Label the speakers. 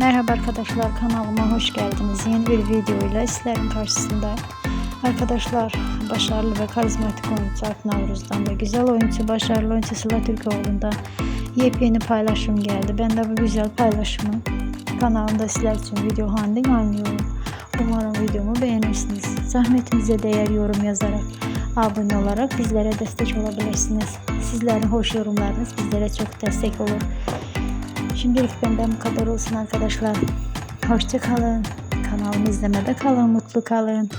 Speaker 1: Merhaba arkadaşlar kanalıma hoş geldiniz. Yeni bir video ile sizlerin karşısında. Arkadaşlar başarılı ve karizmatik oyuncu Alp Navruz'dan ve güzel oyuncu başarılı oyuncu Sıla Türkoğlu'ndan yepyeni paylaşım geldi. Ben de bu güzel paylaşımı kanalımda sizler için video halinde yayınlıyorum. Umarım videomu beğenirsiniz. Zahmetinize değer yorum yazarak abone olarak bizlere destek olabilirsiniz. Sizlerin hoş yorumlarınız bizlere çok destek olur. Şimdilik benden bu kadar olsun arkadaşlar. Hoşça kalın. Kanalımı izlemede kalın, mutlu kalın.